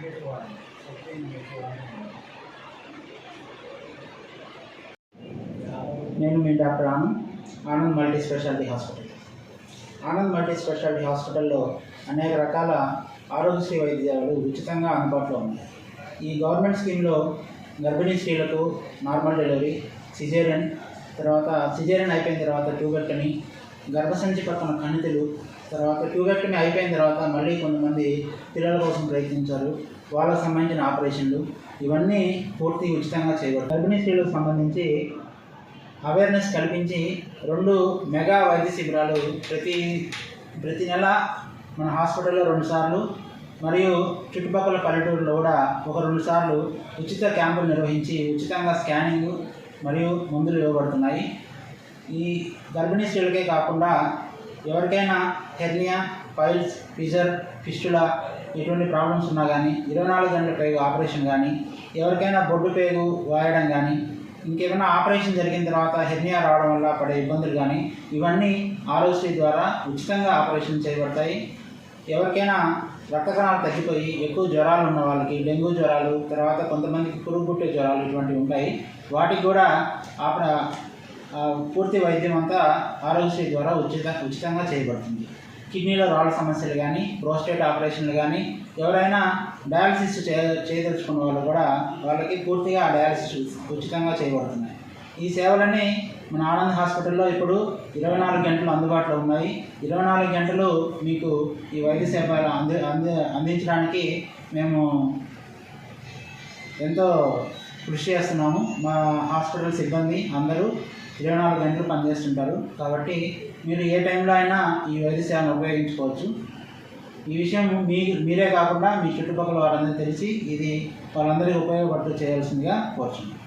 Complete వాడాలి నేను మీ doctor Anand. Anand multi speciality hospital. Anand multi speciality హాస్పిటల్లో అనేక రకాల ఆరోగ్యశ్రీ వైద్యాలు ఉచితంగా అందుబాటులో ఉన్నాయి. ఈ గవర్నమెంట్ స్కీమ్లో గర్భిణీ స్త్రీలకు నార్మల్ డెలివరీ సిజేరియన్ తర్వాత సిజేరియన్ అయిపోయిన తర్వాత ట్యూబర్కని గర్భసంచి పక్కన కణితులు తర్వాత ట్యూబెక్టమీ అయిపోయిన తర్వాత మళ్ళీ కొంతమంది పిల్లల కోసం ప్రయత్నించారు. వాళ్ళకు సంబంధించిన ఆపరేషన్లు ఇవన్నీ పూర్తి ఉచితంగా చేయబడతాయి గర్భిణీ స్త్రీలకు సంబంధించి అవేర్నెస్ కల్పించి రెండు మెగా వైద్య శిబిరాలు ప్రతి ప్రతి నెల మన హాస్పిటల్లో రెండు సార్లు మరియు చుట్టుపక్కల పల్లెటూరులో కూడా ఒక రెండు సార్లు ఉచిత క్యాంపులు నిర్వహించి ఉచితంగా స్కానింగ్ మరియు మందులు ఇవ్వబడుతున్నాయి. ఈ గర్భిణీ స్త్రీలకే కాకుండా ఎవరికైనా హెర్నియా పైల్స్ ఫిజర్ ఫిస్టులా ఇటువంటి ప్రాబ్లమ్స్ ఉన్నా కానీ ఇరవై నాలుగు గంటల పేగు ఆపరేషన్ కానీ ఎవరికైనా బొడ్డు పేగు వాయడం కానీ ఇంకేమైనా ఆపరేషన్ జరిగిన తర్వాత హెర్నియా రావడం వల్ల పడే ఇబ్బందులు కానీ ఇవన్నీ ఆరోగ్యశ్రీ ద్వారా ఉచితంగా ఆపరేషన్ చేయబడతాయి. ఎవరికైనా రక్త కణాలు తగ్గిపోయి ఎక్కువ జ్వరాలు ఉన్న వాళ్ళకి డెంగ్యూ జ్వరాలు తర్వాత కొంతమందికి పురుగు పుట్టే జ్వరాలు ఇటువంటివి ఉంటాయి. వాటికి కూడా ఆప పూర్తి వైద్యం అంతా ఆరోగ్యశ్రీ ద్వారా ఉచిత ఉచితంగా చేయబడుతుంది. కిడ్నీలో రాళ్ళ సమస్యలు కానీ ప్రోస్టేట్ ఆపరేషన్లు కానీ ఎవరైనా డయాలసిస్ చే చేయదలుచుకున్న వాళ్ళు కూడా వాళ్ళకి పూర్తిగా ఆ డయాలసిస్ ఉచితంగా చేయబడుతున్నాయి. ఈ సేవలన్నీ మన ఆనంద్ హాస్పిటల్లో ఇప్పుడు ఇరవై నాలుగు గంటలు అందుబాటులో ఉన్నాయి. ఇరవై నాలుగు గంటలు మీకు ఈ వైద్య సేవలు అంది అంది అందించడానికి మేము ఎంతో కృషి చేస్తున్నాము. మా హాస్పిటల్ సిబ్బంది అందరూ ఇరవై నాలుగు గంటలు పనిచేస్తుంటారు. కాబట్టి మీరు ఏ టైంలో అయినా ఈ వైద్య సేవను ఉపయోగించుకోవచ్చు. ఈ విషయం మీ మీరే కాకుండా మీ చుట్టుపక్కల వారందరూ తెలిసి ఇది వాళ్ళందరికీ ఉపయోగపడుతూ చేయాల్సిందిగా కోరుచున్నాను